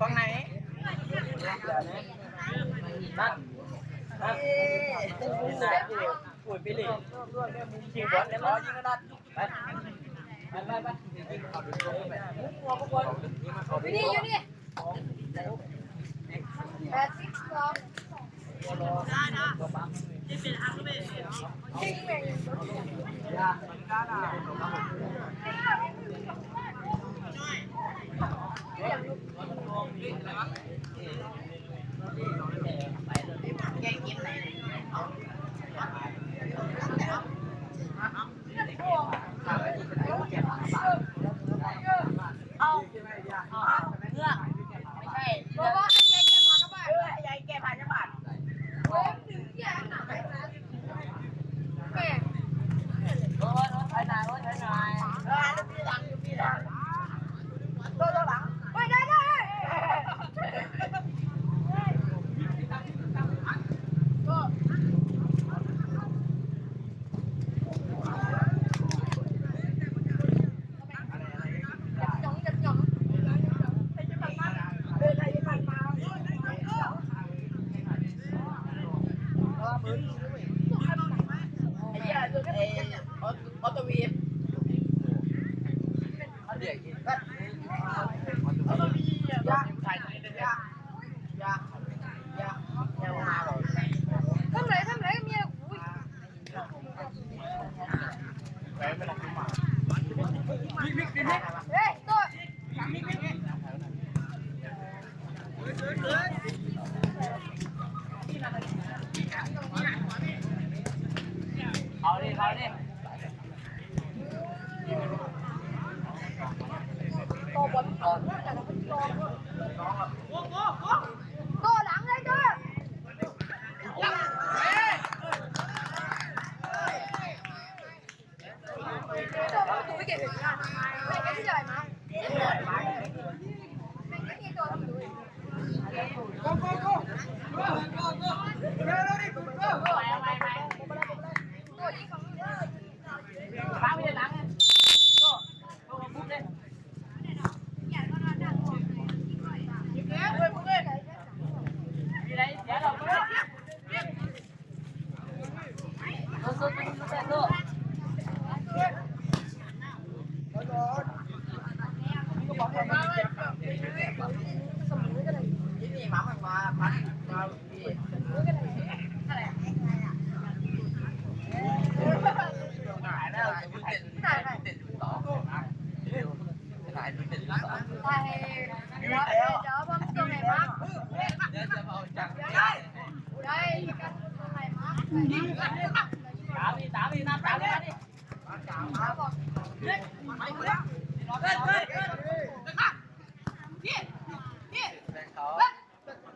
ฝั่งไหนนั่ไหนนั่นนั่นปุ๋ยไปเลยขี่บอลแล้วมันยิงกระดันไปไปไปไปนี่อยู่นี่แปดสิบสองได้นะที่เป็นฮังเบสจริงไหม Bây giờ, 来吧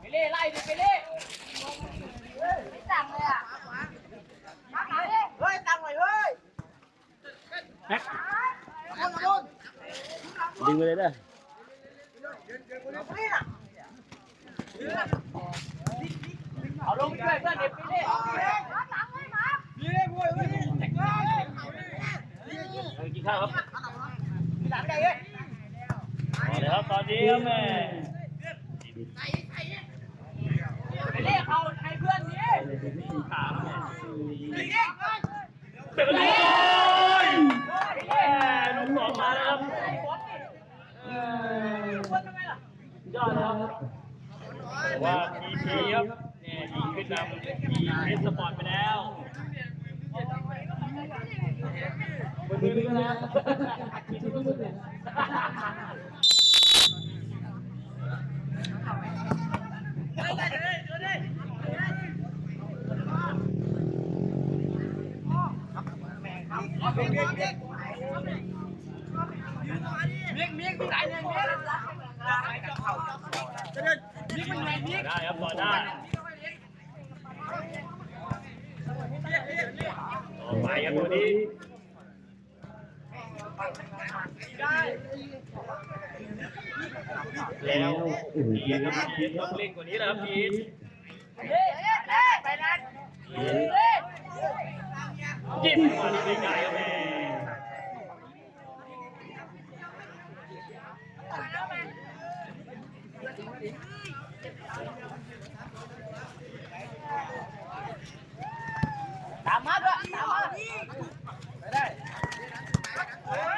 ไปเล่ไล่ดิไปเล่ไม่ตังเลยอ่ะมาไหนเฮ้ยตังเลยเฮ้ยแอ๊กดึงไปเลยเด้อเอาลงไปด้วยเพื่อนเด็กไปเล่ดีเลยบุ้ยเฮ้ยกินข้าวครับกินหลังได้เฮ้ย มาเลยคตอนนี้ครับแม่เรียเอาใครเพื่อนนี้เรียกเด็กน้อยแม่ลูกสองมาแล้วครับยอครับว่าพีพีครัดีขึ้นนำทีเอสปอร์ตไปแล้วมันดูดีแล้ว ได้ครับต่อได้ต่อไปครับตัวนี้ด้ แล้วพีทครับพีทต้องเล่นกว่านี้นะครับพีทเฮ้ยเฮ้ยเฮ้ยไปนั่นเฮ้ยยิบมาที่ไกลๆครับแม่ ตามมาด้วยตามมา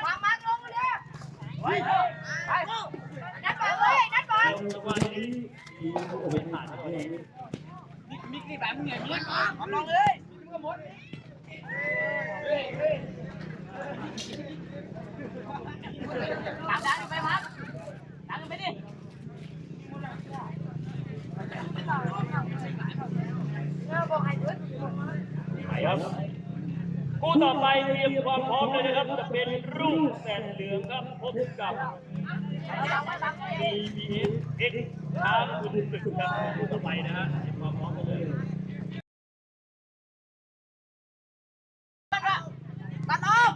มามาลงเลยไปไปนัดบอลเลยนัดบอล จังหวะนี้พีทโอ้โหผ่านแล้วเนี่ยมิกมิกนี่แบบมึงไงมิกมาลองเลยมิกก็หมดตามดันไปพักดันไปดิไปครับคู่ต่อไปเตรียมความพร้อมเลยนะครับจะเป็นรุ่งแสนเหลืองครับพบกับ TBS X ช้างคุณศึกครับคู่ต่อไปนะฮะทีมความพร้อมกันเลยตัดออก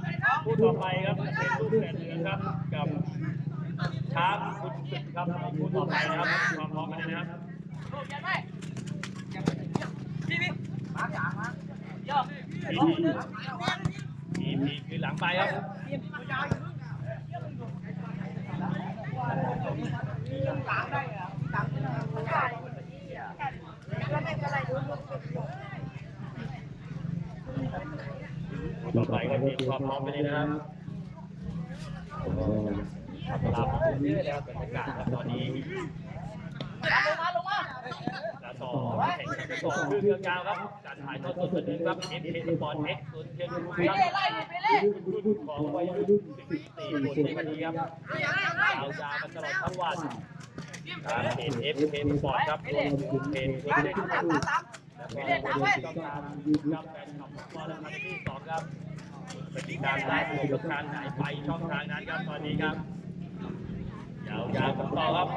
คู่ต่อไปครับเป็นรุ่งแสนเหลืองครับกับช้างคุณศึกครับคู่ต่อไปนะครับความพร้อมกันเลยนะครับลูกนไปพี่พี่มาจ๋ามาย่อพีพีพีคือหลังไปครับ หลังได้เหรอหลังต่อไปก็เตรียมความพร้อมไปเลยนะครับตามมาเรื่อยๆแล้วบรรยากาศตอนนี้ลงมาลงมา จะต่อแข่งขันต่อครึ่งยาวครับการถ่ายทอดสดสดครับ f k Sport X ศูนย์เชียงรุ่งไปครับเล่ไปเล่รุ่นของวัยรุ่น14คนในวันนี้ครับยาวยาวกันตลอดทั้งวันทางเพจ f k Sport ครับรวมถึงเพจเอ็กซ์เล่นแล้วก็ช่องทางยูทูบครับแฟนคลับฟุตบอลและพันที่สองครับไปติดตามได้ที่ช่องทางไหนไปช่องทางนั้นครับตอนนี้ครับยาวๆกันต่อครับ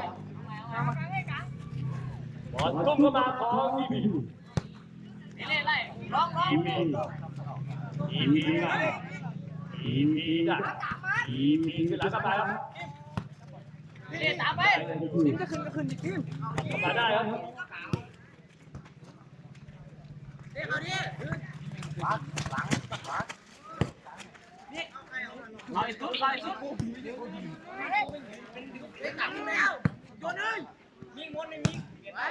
บอลตุ้มเข้ามาของทีพีเล่ไล่ลองลองทีพีทีพีครับทีพีดักทีพีคือหลังกลับมาครับเล่ตามไปทีมก็ขึ้นก็ขึ้นอีกทีมกลับมาได้ครับเด็กเอาดิหลังหลังหลังนี่เอาอีกทุกเอาอีกทุกเด็กหลังแล้วโยนเลยยิงมดหนึ่งยิงไปเก็บเล่นเก็บเล่นตัวลงมาเอายิง ลง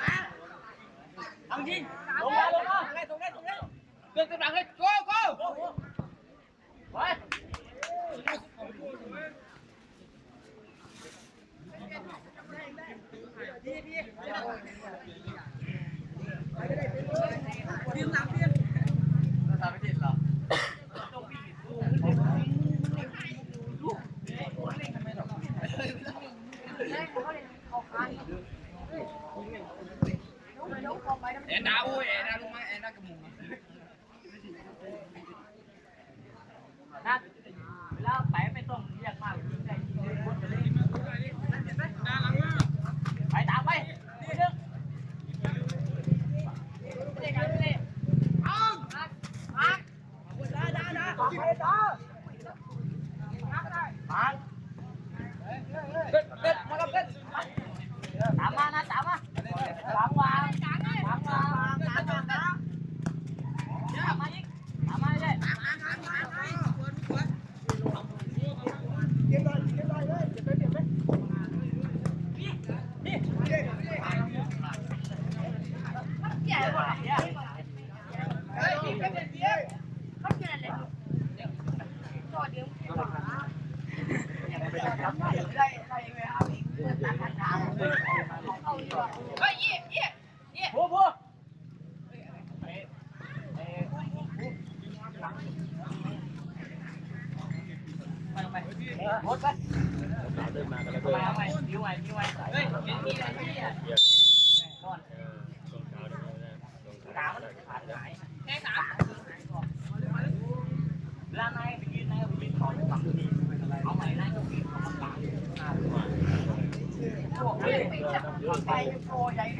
มาลงมาตรงไหนตรงไหนตรงไหนเกิดกำลังเ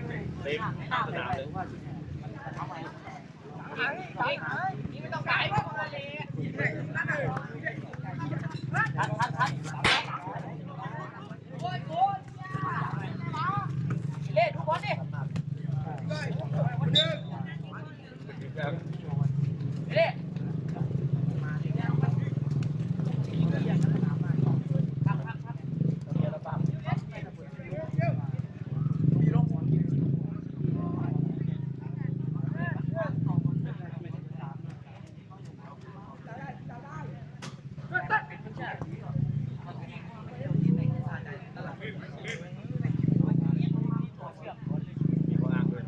เลยเต็มสนามเลยเอาใหม่นี่ไม่ต้องขายว่าคนเลยทันทันทัน โอ้ยโอ้ยเล่ทุกคนดิเล่ มีข้ออ้างด้วย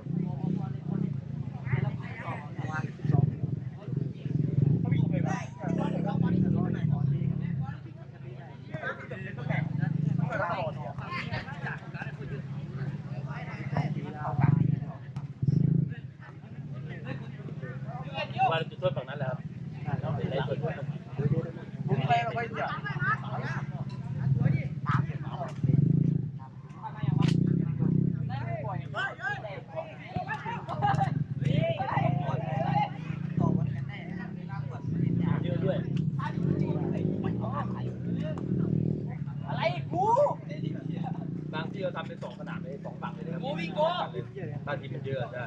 ว่าจุดโทษฝั่งนั้นแหละครับเราเป็นไรส่วนด้วย ผมไปเราไปจ้ะ เยอะด้วย อะไรกู บางที่เราทำเป็นสองสนามเลยสองฝั่งเลยนะครับ กูวิ่งโก้ ถ้าทีมมันเยอะได้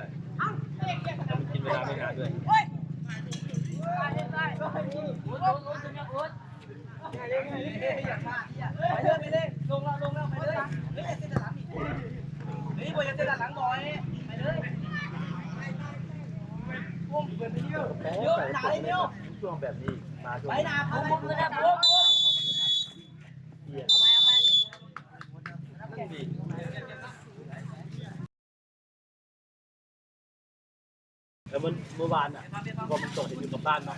แต่มันกินเวลาไม่นานด้วย กูโดนโดนจนยังโอ๊ตไปเลยไปเลยลงแล้วลงแล้วไปเลยเฮ้ยเส้นหลังอีกนี่บอยจะเส้นหลังหน่อยไปเลยพุ่มเกินไปเยอะเยอะหนาเลยเนี่ย ช่วงแบบนี้มาช่วงไปหนาพุ่มพุ่มเลยนะพุ่มพุ่มเยียเอาไปเอาไปดีแล้วมันเมื่อวานอะพอมันตกเห็นอยู่กับบ้านเนาะ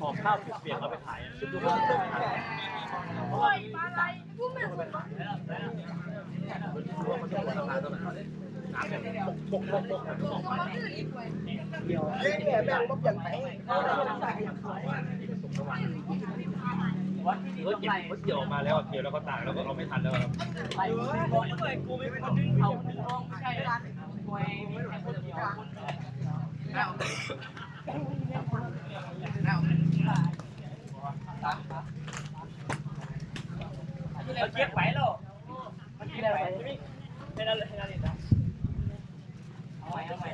หอบข้าวเปียกๆเอาไปขายชุดทุกคนต้องขาย โอ้ยปลาไหลกูไม่รู้มันจะหมดราคาเท่าไหร่น้ำแบบปกปกปกปกเล่นเนี่ยแบ่งก็เปลี่ยนไปวัดเออเก็บเขาเกี่ยวออกมาแล้วเกี่ยวแล้วก็ตากแล้วก็เอาไม่ทันแล้วครับไปบอกเลยกูไม่เป็นคนดึงเขาดึงห้องไม่ใช่ร้านมวยมีแค่คนเดียวเราเก็บไว้หรอมันกินอะไรไปไม่ได้เลยไม่ได้เลยนะเอาใหม่เอาใหม่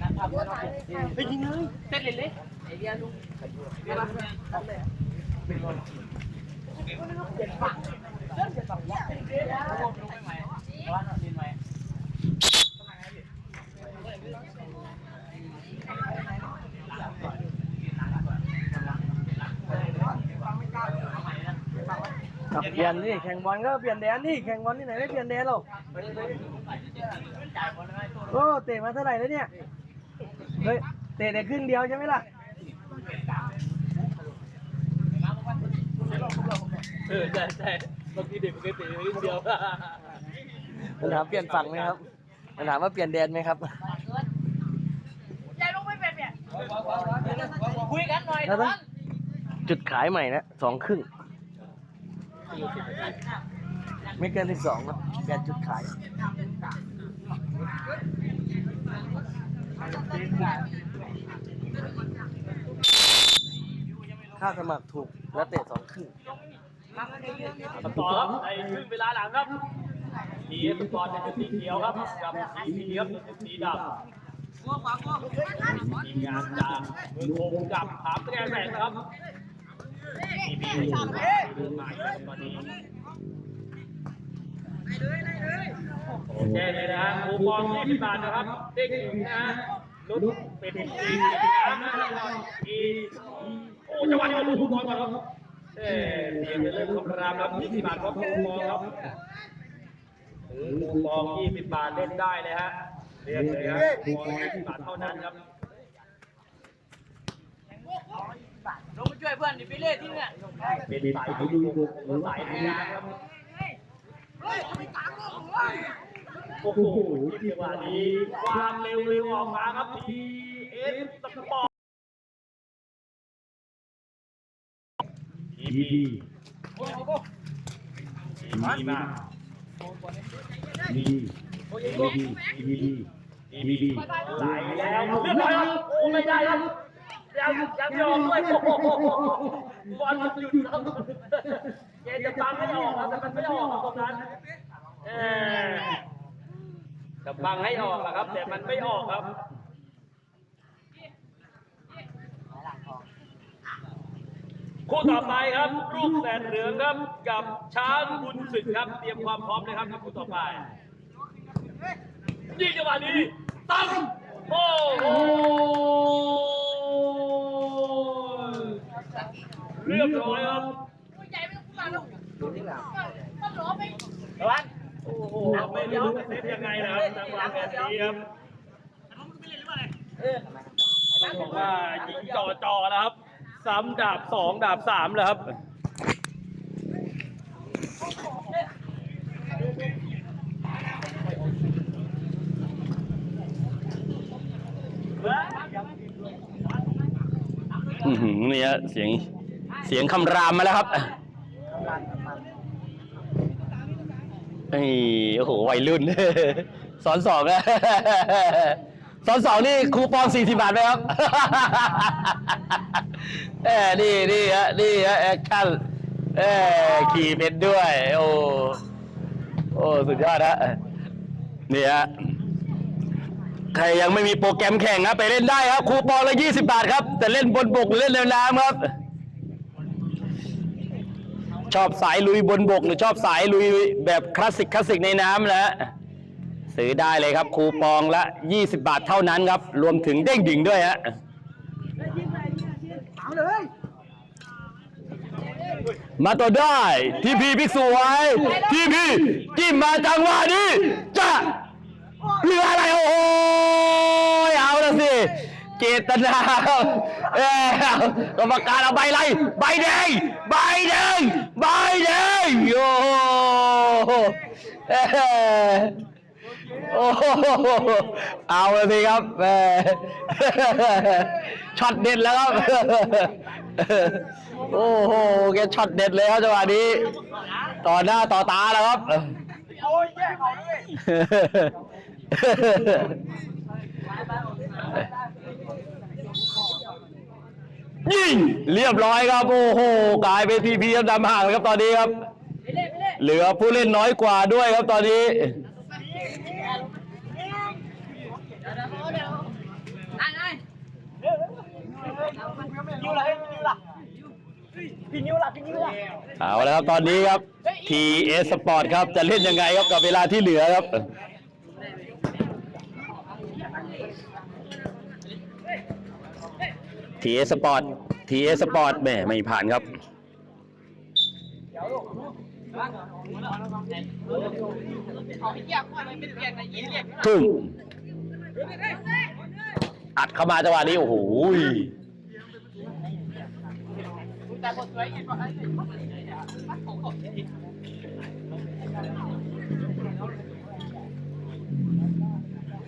นั่งทำแล้วก็ไปยิงเลยเต้นเลยเลยไอเดียลุงเดี๋ยวนะร้านเราดินไหม เปลี่ยนนี่แข่งบอลก็เปลี่ยนแดนนี่แข่งบอลที่ไหนไม่เปลี่ยนแดนหรอกโอ้เตะมาเท่าไหร่แล้วเนี่ยเฮ้ยเตะแต่ครึ่งเดียวใช่ไหมล่ะเออใช่ใช่เมื่อกี้เด็กมันเคยเตะนิดเดียวมันถามเปลี่ยนฝั่งไหมครับมันถามว่าเปลี่ยนแดนไหมครับยายลงไม่เป็นเนี่ยคุยกันหน่อยแล้วต้องจุดขายใหม่นะสองครึ่ง ไม่เกินสิบสองนะแปดจุดขายค่าสมัครถูกแล้วเตะสองครึ่งต่อครับในครึ่งเวลาหลังครับทีสปอร์ตเป็นสีเขียวครับกับทีพีครับเป็นสีดำทีมงานจากเมืองโคงกับถามแกรงแสงนะครับ ทีพีเดินมาอยู่ตอนนี้โอเคเลยนะฮะคูปอง20บาทนะครับเด้งถึงนะลุ้นเป็นทีมน้ำนะครับอีโอ้จังหวะนี้ดูคูปองก่อนครับเอ๊เสียงเรื่องคำรามครับ20บาทครับคูปองครับคูปอง20บาทเล่นได้เลยฮะเรียกเลยครับคูปอง20บาทเท่านั้นครับ งไปช่วยเพื่อนดิพี่เล่ที่เนี่ยเป็นเป็นสายสายลุลุยยบุกหรือสาสายยลุลุยยนะครับเฮ้ยทำไมกลางโลกวะโอ้โหจังหวะนี้ความเร็วเร็วออกมาครับทีเอสสปอร์ตดีดีดีมากดีดีดีดีดีดีไหลแล้วเรียบร้อยครับโอ้ไม่ได้ครับ ยังยังยอมด้วยโอ้โหบอลมันหยุดครับเกจะบังให้ออกครับแต่มันไม่ออกครับตรงนั้นเออจะบังให้ออกนะครับ แต่มันไม่ออกครับคู่ต่อไปครับรูปแสนเหลืองครับกับช้างบุญศึกครับ เตรียมความพร้อมเลยครับกับคู่ต่อไปยิงจังหวะนี้ตั้งโอ้โห เรียบร้อยครับตัวใหญ่ไม่ต้องพูดมาลูกมันหลอไปวันโอ้โหไม่รู้จะเซฟยังไงนะครับจังหวะแบบนี้ครับต้องบอกว่ายิงจ่อจ่อๆนะครับ ซ้ำดาบสองดาบสามแล้วครับอือหือนี่ฮะเสียง เสียงคำรามมาแล้วครับเฮ้โอ้โหวัยรุ่น สอนสองอะสอนสองนี่คูปองสี่สิบบาทไหมครับเออนี่นี่ฮะนี่ฮะแอคชั่นเออขี่เป็นด้วย โอ้โอ้สุดยอดฮะนี่ฮะใครยังไม่มีโปรแกรมแข่งครับไปเล่นได้ครับคูปองละ20บาทครับ แต่เล่นบนบกเล่นในน้ำครับ ชอบสายลุยบนบก หรือชอบสายลุยแบบคลาสสิกคลาสสิกในน้ำนะซื้อได้เลยครับ คูปองละ 20 บาทเท่านั้นครับ รวมถึงเด้งดิ่งด้วยฮะมาต่อได้ทีพีพิกสวยทีพีจิ้มมาจังหวะนี้จะเรืออะไรโอ้โหเอาละสิ เจตนาเอ้กรรมการเอาใบอะไรใบแดงใบแดงใบแดงโอ้โหเอ้โอ้โหเอาละสิครับแหมช็อตเด็ดแล้วครับ โอ้โหแกช็อตเด็ดเลยครับจังหวะนี้ ต่อหน้าต่อตาแล้วครับ โอ้ ยิงเรียบร้อยครับโอ้โหกลายเป็นพีพีดำห่างเลยครับตอนนี้ครับ เหลือผู้เล่นน้อยกว่าด้วยครับตอนนี้ได้ได้นิ้วละนิ้วละพี่นิ้วละพี่นิ้วละเอาแล้วครับตอนนี้ครับ TS Sport ครับจะเล่นยังไงครับกับเวลาที่เหลือครับ ทีเอสปอร์ตทีเอสปอร์ตแม่ไม่ผ่านครับทุ่งอัดเข้ามาจังหวะนี้โอ้โห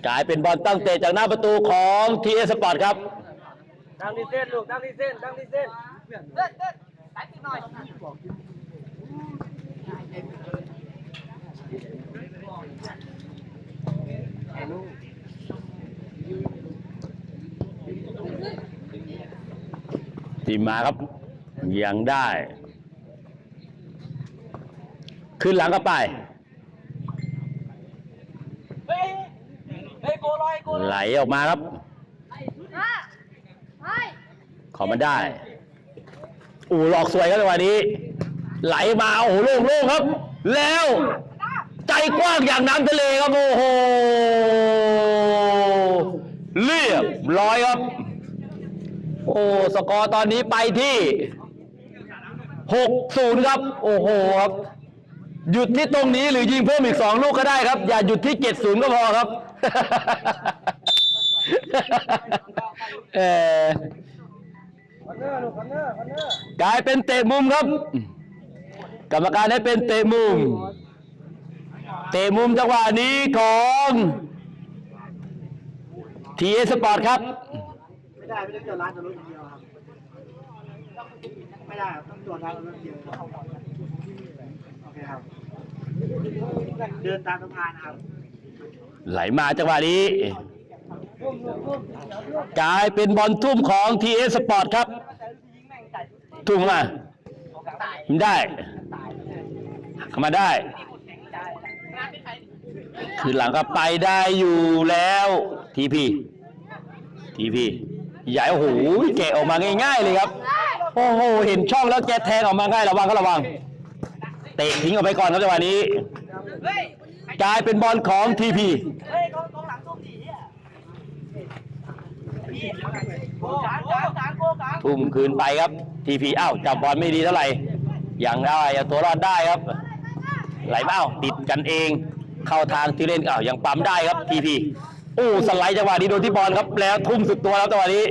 กลายเป็นบอลตั้งเตะจากหน้าประตูของทีเอสปอร์ตครับ ดังที่เส้นลูกดังที่เส้นดังที่เส้นเดินเดินสายติดหน่อยทีมมาครับยังได้ ขึ้นหลังก็ไปเฮ้ยเฮ้ยโกลอยโกลอยไหลออกมาครับ ขอมาได้อูหลอกสวยครับจังหวะนี้ ไหลมาโอ้โหโล่งๆครับ แล้ว ใจกว้างอย่างน้ำทะเลครับโอ้โหเรียบร้อยครับ โอ้สกอร์ตอนนี้ไปที่6-0ครับ โอ้โหครับหยุดที่ตรงนี้หรือยิงเพิ่มอีก2ลูกก็ได้ครับ อย่าหยุดที่7-0ก็พอครับ เออกลายเป็นเตะมุมครับ กรรมการให้เป็นเตะมุม เตะมุมจังหวะนี้ของทีเอสปอร์ตครับ ไม่ได้ไม่ได้เกี่ยวร้านกับรถอย่างเดียวครับ ไม่ได้ต้องตรวจร้านกับรถเดียวโอเคครับ เดินตามสะพานครับ ไหลมาจังหวะนี้ กลายเป็นบอลทุ่มของทีเอสปอร์ตครับ ทุ่มามาไม่ได้ขมาได้ คือหลังก็ไปได้อยู่แล้วทีพีทีพีใหญ่โอ้โหแกะออกมาง่ายๆเลยครับ โอ้โหเห็นช่องแล้วแกแทงออกมาง่ายระวังก็ระวัง เตะทิ้งออกไปก่อนครับจังหวะนี้กลายเป็นบอลของทีพี ทุ่มคืนไปครับ ทีพีอ้าวจับบอลไม่ดีเท่าไหร่ยังได้เอาตัวรอดได้ครับ ไหลเอ้าติดกันเอง เข้าทางที่เล่นอ้าวยังปั๊มได้ครับทีพีโอ้สไลด์จังหวะนี้โดนที่บอลครับแล้วทุ่มสุดตัวแล้วจังหวะนี้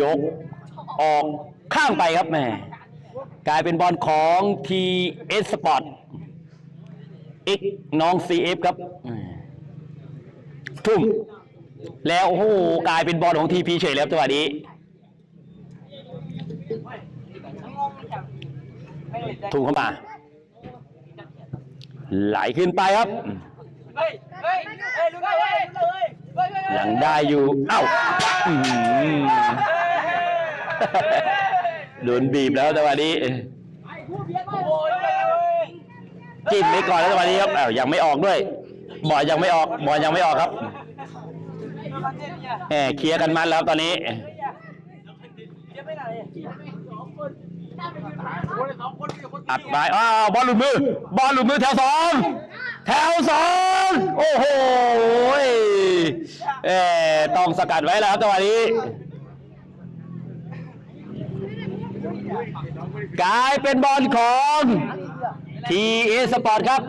ยกออกข้างไปครับแม่กลายเป็นบอลของทีเอสสปอร์ต อีกน้องซีเอฟครับ ทุ่ม แล้วโอ้โหกลายเป็นบอลของทีพีเฉยแล้วจังหวะนี้ทุ่มเข้ามา ไหลขึ้นไปครับเฮ้ยเฮ้ยเฮ้ยลุ้นเลยลุ้นเลยเฮ้ยเฮ้ยยังได้อยู่เอ้าโดนบีบแล้วจังหวะนี้ จิ้มไปก่อนแล้วจังหวะนี้ครับอ้าวยังไม่ออกด้วยบอลยังไม่ออกบอลยังไม่ออกครับแหมเคลียร์กันมันแล้วครับตอนนี้อัดไปอ้าวบอลหลุดมือบอลหลุดมือแถวสองแถวสองโอ้โหเออต้องสกัดไว้แล้วครับจังหวะนี้กลายเป็นบอลของ ทีเอสปอร์ตครับ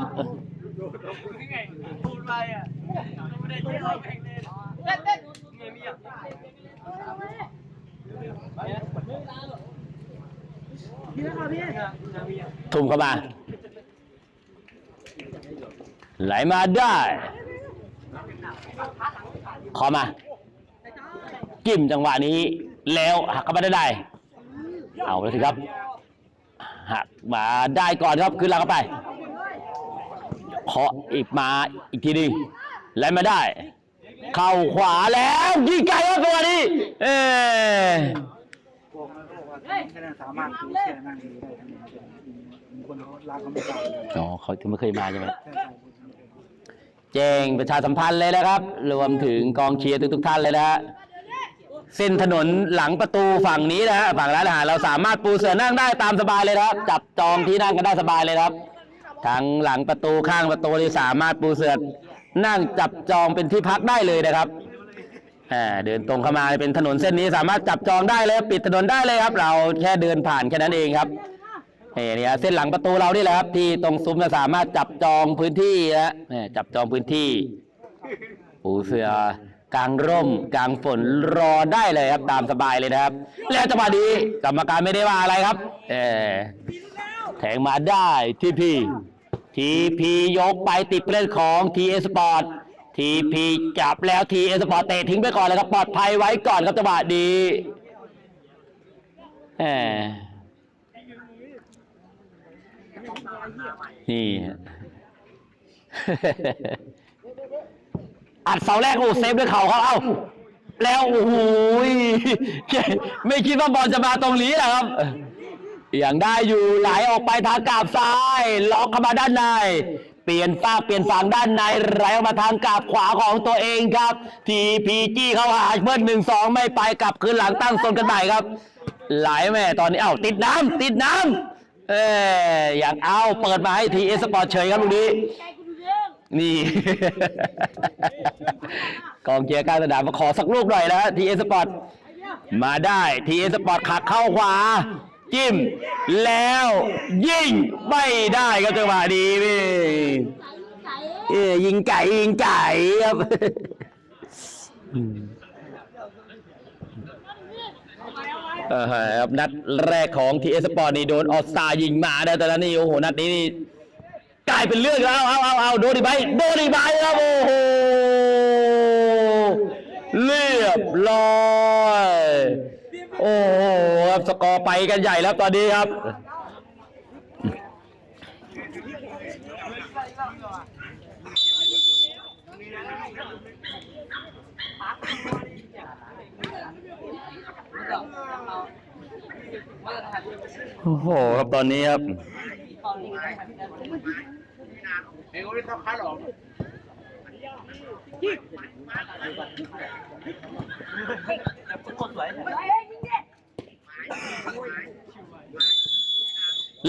ทุ่มเข้ามา ไหลมาได้ ขอมา จิ้มจังหวะนี้ แล้วหักเข้ามาได้ได้เอาเลยสิครับ หักมาได้ก่อนครับขึ้นหลังเข้าไปเคาะอีกมาอีกทีหนึงไหลมาได้ เข้าขวาแล้วยิงไกลครับจังหวะนี้ เออพวกมันก็บอกว่าไม่น่าสามารถดูแค่นั่งดูได้ทั้งหมดมีคนเขารักเขาไม่ได้เลยอ๋อเขาถึงไม่เคยมาใช่ไหมแค่สองคนแจ้งประชาสัมพันธ์เลยนะครับ รวมถึงกองเชียร์ทุกๆท่านเลยนะฮะ เส้นถนนหลังประตูฝั่งนี้นะฮะฝั่งร้านอาหารเราสามารถปูเสื่อนั่งได้ตามสบายเลยนะครับ จับจองที่นั่งกันได้สบายเลยครับทั้งหลังประตูข้างประตูนี่สามารถปูเสื่อนั่งจับจองเป็นที่พักได้เลยนะครับอ่าเดินตรงเข้ามาเป็นถนนเส้นนี้สามารถจับจองได้เลยปิดถนนได้เลยครับ เราแค่เดินผ่านแค่นั้นเองครับนี่เนี่ยเส้นหลังประตูเรานี่แหละครับ ที่ตรงซุ้มจะสามารถจับจองพื้นที่นะจับจองพื้นที่ ปูเสือ กลางร่ม กลางฝนรอได้เลยครับ ตามสบายเลยนะครับ แล้วจังหวะนี้กรรมการไม่ได้ว่าอะไรครับ เออแทงมาได้ทีพีทีพียกไปติดเล่นของทีเอสปอร์ตทีพีจับแล้วทีเอสปอร์ตเตะทิ้งไปก่อนเลยครับปลอดภัยไว้ก่อนครับจังหวะดีแหมนี่ อัดเสาแรกโอ้เซฟด้วยเข่าเขาเอ้าแล้วโอ้โหยไม่คิดว่าบอลจะมาตรงนี้แหละครับอย่างได้อยู่ไหลออกไปทางกาบซ้ายล็อกเข้ามาด้านในเปลี่ยนฝากเปลี่ยนฝั่งด้านในไหลออกมาทางกาบขวาของตัวเองครับทีพีจี้เข้าหาเพื่อหนึ่งสองไม่ไปกลับคืนหลังตั้งโซนกันใหม่ครับ ไหลแม่ตอนนี้เอ้าติดน้ำติดน้ำเอออยากเอาเปิดมาให้ทีเอสปอร์ตเฉยครับลูกนี้ นี่ กองเชียร์กลางสนามมาขอสักลูกหน่อยนะทีเอสปอร์ตมาได้ทีเอสปอร์ตขักเข้าขวา จิ้ม แล้วยิงไม่ได้ครับจังหวะดีพี่เอ้ยิงไก่ยิงไก่ครับเออครับนัดแรกของทีเอสปอร์ตนี่โดนออสตายิงมานะแต่ละนี่โอ้โหนัดนี้นี่ กลายเป็นเรื่องแล้วเอาเอาเอาโดนอีกใบโดนอีกใบครับโอ้โหเรียบร้อยโอ้โหครับสกอร์ไปกันใหญ่แล้วตอนนี้ครับโอ้โหครับตอนนี้ครับ เฮ้ยเขาไม่ต้องคัดหรอก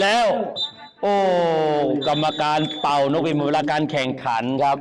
แล้ว โอ้ กรรมการเป่านกหวีดหมดเวลาการแข่งขันครับ